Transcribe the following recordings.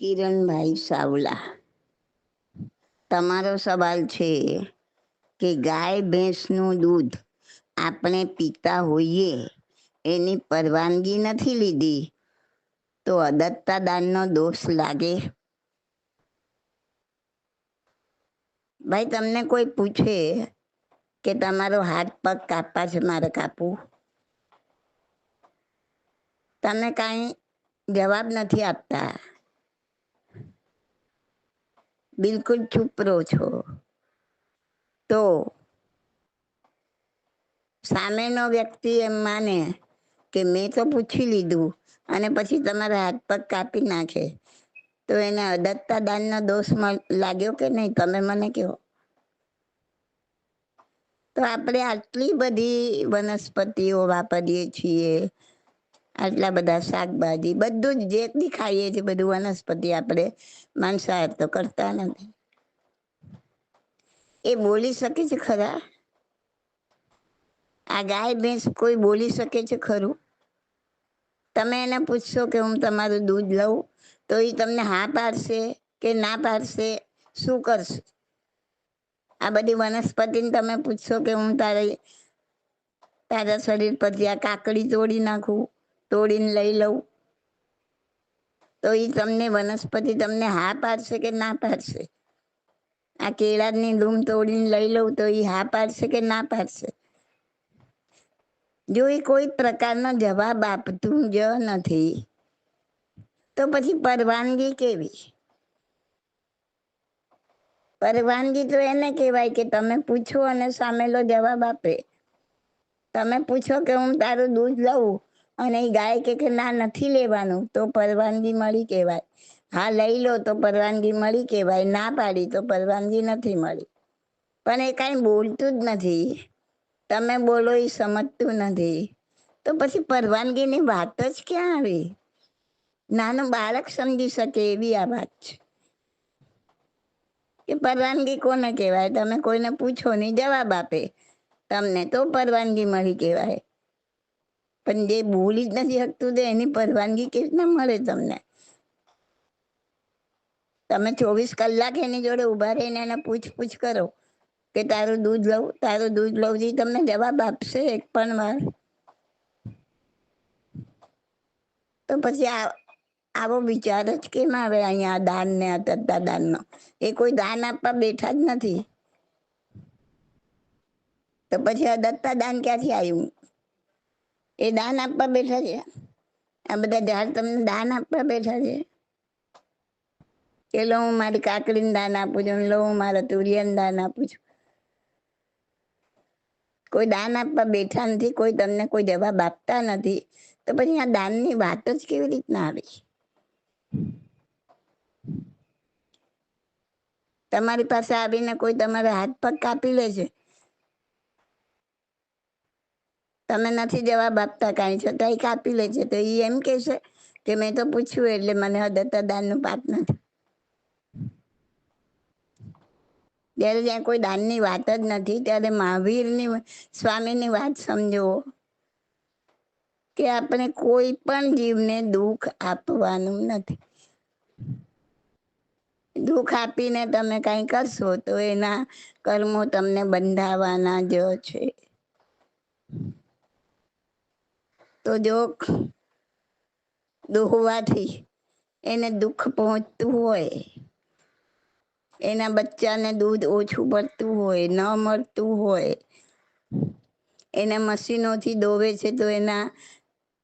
કિરણભાઈ સાવલા. તમારો સવાલ છે કે ગાય ભેંસનું દૂધ આપણે પીતા હોઈએ, એની પરવાનગી નથી લીધી, તો અદત્તા દાનનો દોષ લાગે? ભાઈ, તમને કોઈ પૂછે કે તમારો હાથ પગ કાપવા છે મારે કાપવું તમે કાંઈ જવાબ નથી આપતા. બિલકુલ ચૂપ રહો છો. તો સામેનો વ્યક્તિ એમ માને કે મેં તો પૂછી લીધું અને પછી તમારા હાથ પગ કાપી નાખે. તો એને અદત્તા દાનનો દોષ લાગ્યો કે નહીં? તમે મને કહો. તો આપણે આટલી બધી વનસ્પતિઓ વાપરીએ છીએ. આટલા બધા શાકભાજી, બધું જ જે બી ખાઈએ છીએ, બધું વનસ્પતિ આપણે માંસાહાર તો કરતા નથી. એ બોલી શકે છે ખરા? આ ગાય, ભેંસ કોઈ બોલી શકે છે ખરું? તમે એને પૂછશો કે હું તમારું દૂધ લઉં, તો એ તમને હા પાડશે કે ના પાડશે? શું કરશે? આ બધી વનસ્પતિને તમે પૂછશો કે હું તારે, તારા શરીર પરથી આ કાકડી તોડી નાખું? તોડીને લઈ લઉં. તો એ તમને વનસ્પતિ તમને હા પાડશે કે ના પાડશે? આ કેળાની ધૂમ તોડીને લઈ લઉં તો એ હા પાડશે કે ના પાડશે? જો એ કોઈ પ્રકારનો જવાબ આપતું જ નથી, તો પછી પરવાનગી કેવી? પરવાનગી તો એને કહેવાય કે તમે પૂછો અને સામેલો જવાબ આપે. તમે પૂછો કે હું તારું દૂધ લઉં? અને એ ગાય કે ના નથી લેવાનું, તો પરવાનગી મળી કહેવાય. હા, લઈ લો તો પરવાનગી મળી કહેવાય, ના પાડી તો પરવાનગી નથી મળી. પણ એ કાંઈ બોલતું જ નથી. તમે બોલો એ સમજતું નથી. તો પછી પરવાનગીની વાત જ ક્યાં આવી? નાનું બાળક સમજી શકે એવી આ વાત છે. કે પરવાનગી કોને કહેવાય? તમે કોઈને પૂછો નહીં, જવાબ આપે. તમને તો પરવાનગી મળી કહેવાય. પણ જે બોલી જ નથી શકતું તો એની પરવાનગી કેવી રીતના મળે તમને? તમે ચોવીસ કલાક એની જોડે ઊભા રહીને એને પૂછ પૂછ કરો કે તારું દૂધ લઉં, તારું દૂધ લઉં તમને જવાબ આપશે એક પણ વાર. તો પછી આ, આવો વિચાર જ કેમ આવે અહીંયા દાન ને અતતા દાનનો એ કોઈ દાન આપવા બેઠા જ નથી. તો પછી આ દત્તા દાન ક્યાંથી આવ્યું? એ દાન આપવા બેઠા છે. આ બધા ઝાડ તમને દાન આપવા બેઠા છે. કે લો હું મારી કાકડીને દાન આપું છું, લો હું મારા તુરિયાને દાન આપું છું. કોઈ દાન આપવા બેઠા નથી, કોઈ તમને કોઈ જવાબ આપતા નથી, તો પછી આ દાનની વાત જ કેવી રીતના આવે? તમારી પાસે આવીને કોઈ તમારા હાથ પગ કાપી લે છે? તમે નથી જવાબ આપતા કાંઈ છતાંય કાપી લે છે તો એ એમ કે છે કે મેં તો પૂછ્યું એટલે મને દાનનું પાપ નથી. જ્યારે જ્યાં કોઈ દાનની વાત જ નથી, ત્યારે મહાવીરની સ્વામીની વાત સમજો. કે આપણે કોઈ પણ જીવને દુઃખ આપવાનું નથી. દુઃખ આપીને તમે કાંઈ કરશો તો એના કર્મો તમને બંધાવાના જ છે. તો જો દુહવાથી એને દુઃખ પહોંચતું હોય. એના બચ્ચાને દૂધ ઓછું પડતું હોય, ન મળતું હોય. એના મશીનોથી દોવે છે તો એના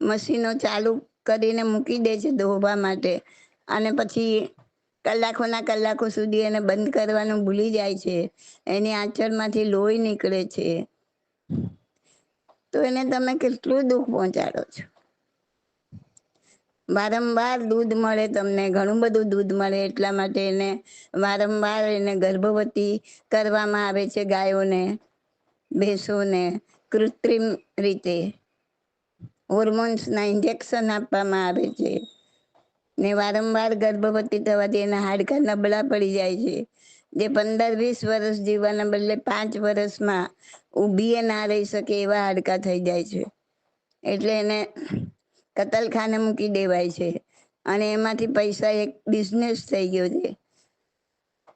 મશીનો ચાલુ કરીને મૂકી દે છે દોહવા માટે. અને પછી કલાકોના કલાકો સુધી એને બંધ કરવાનું ભૂલી જાય છે. એની આંચળમાંથી લોહી નીકળે છે. તો એને તમે કેટલું દુઃખ પહોંચાડો છો? વારંવાર દૂધ મળે તમને, ઘણું બધું દૂધ મળે, એટલા માટે એને વારંવાર એને ગર્ભવતી કરવામાં આવે છે ગાયોને, ભેંસોને, કૃત્રિમ રીતે. હોર્મોન્સના ઇન્જેક્શન આપવામાં આવે છે ને વારંવાર ગર્ભવતી થવાથી એના હાડકા નબળા પડી જાય છે. જે પંદર વીસ વર્ષ જીવવાના બદલે પાંચ વર્ષમાં ઊભી ના રહી શકે એવા હાડકા થઈ જાય છે. એટલે એને કતલખાને મૂકી દેવાય છે. અને એમાંથી પૈસા એક બિઝનેસ થઈ ગયો છે.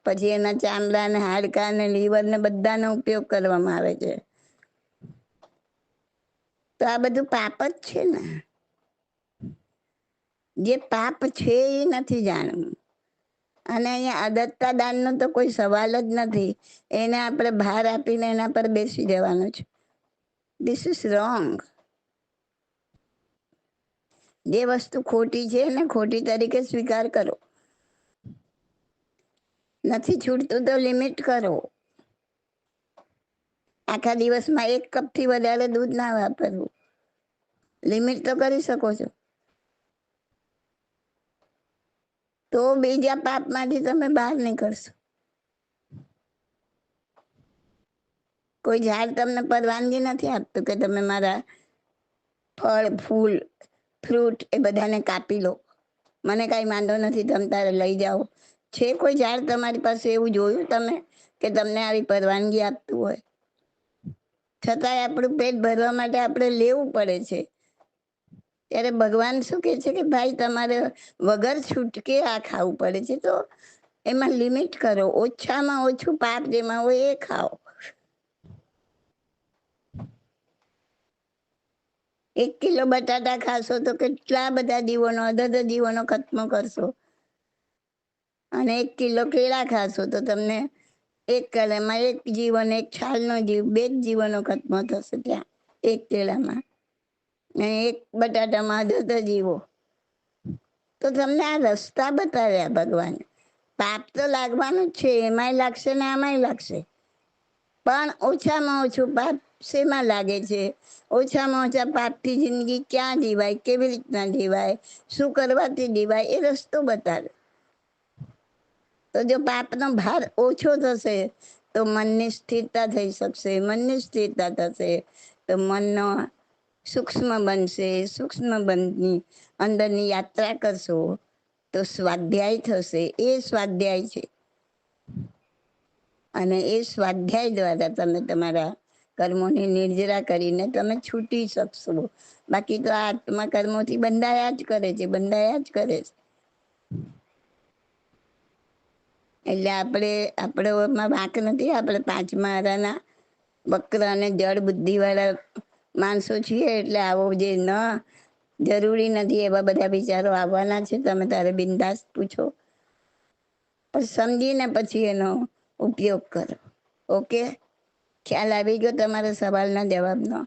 પછી એના ચામડા ને હાડકા ને લીવર ને બધાનો ઉપયોગ કરવામાં આવે છે. તો આ બધું પાપ જ છે ને? જે પાપ છે એ નથી જાણવું. અને અહીંયા અદત્તા દાનનો તો કોઈ સવાલ જ નથી. એને આપણે ભાર આપીને એના પર બેસી જવાનું છે. ધીસ ઇઝ રોંગ જે વસ્તુ ખોટી છે એને ખોટી તરીકે સ્વીકાર કરો. નથી છૂટતું તો લિમિટ કરો. આખા દિવસમાં એક કપથી વધારે દૂધ ના વાપરવું. લિમિટ તો કરી શકો છો. તો બીજા પાપમાંથી તમે બહાર નીકળશો. કોઈ ઝાડ તમને પરવાનગી નથી આપતું કે તમે મારા ફળ, ફૂલ, ફ્રૂટ એ બધાને કાપી લો. મને કાંઈ વાંધો નથી, તમે તારે લઈ જાઓ. છે કોઈ ઝાડ તમારી પાસે એવું જોયું તમે કે તમને આવી પરવાનગી આપતું હોય. છતાંય આપણું પેટ ભરવા માટે આપણે લેવું પડે છે. ત્યારે ભગવાન શું કહે છે કે, ભાઈ, તમારે વગર છૂટકે આ ખાવું પડે છે, તો એમાં લિમિટ કરો. ઓછામાં ઓછું પાપ જેમાં હોય એ ખાઓ. એક કિલો બટાટા ખાશો તો કેટલા બધા દીવોનો, અધધ દીવોનો ખત્મ કરશો. અને એક કિલો કેળા ખાશો તો તમને એક કલામાં એક જીવન, એક છાલનો જીવ, બે જ જીવનો ખત્મ થશે ત્યાં, એક કેળામાં. એક બટાટામાં અધધ જીવો. તો તમને આ રસ્તા બતાવ્યા ભગવાન. પાપ તો લાગવાનું જ છે, એમાંય લાગશે ને આમાંય લાગશે. પણ ઓછામાં ઓછું પાપ શેમાં લાગે છે? ઓછામાં ઓછા પાપથી જિંદગી ક્યાં જીવાય, કેવી રીતના જીવાય, શું કરવાથી જીવાય, એ રસ્તો બતાવે. તો જો પાપનો ભાર ઓછો થશે, તો મનની સ્થિરતા થઈ શકશે, મનની સ્થિરતા થશે, તો મનનો સૂક્ષ્મ બનશે સૂક્ષ્મ બનની અંદરની યાત્રા કરશો, તો સ્વાધ્યાય થશે. એ સ્વાધ્યાય છે. અને એ સ્વાધ્યાય દ્વારા તમે તમારા કર્મોની નિર્જરા કરીને તમે છૂટી શકશો. બાકી તો આત્મા કર્મોથી બંધાયા જ કરે છે, બંધાયા જ કરે છે. એટલે આપણે, આપણોમાં વાંક નથી, આપણે પાંચ મારાના વક્ર અને જળ બુદ્ધિવાળા માણસો છીએ એટલે આવો જે ન જરૂરી નથી એવા બધા વિચારો આવવાના છે. તમે તારે બિંદાસ પૂછો. સમજીને પછી એનો ઉપયોગ કરો. ઓકે? ખ્યાલ આવી ગયો તમારા સવાલના જવાબનો.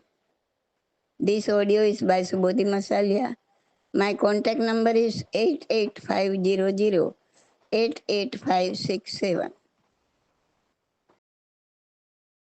This audio is by Subodhi Masaliya my contact number is eight eight five zero zero eight eight five six seven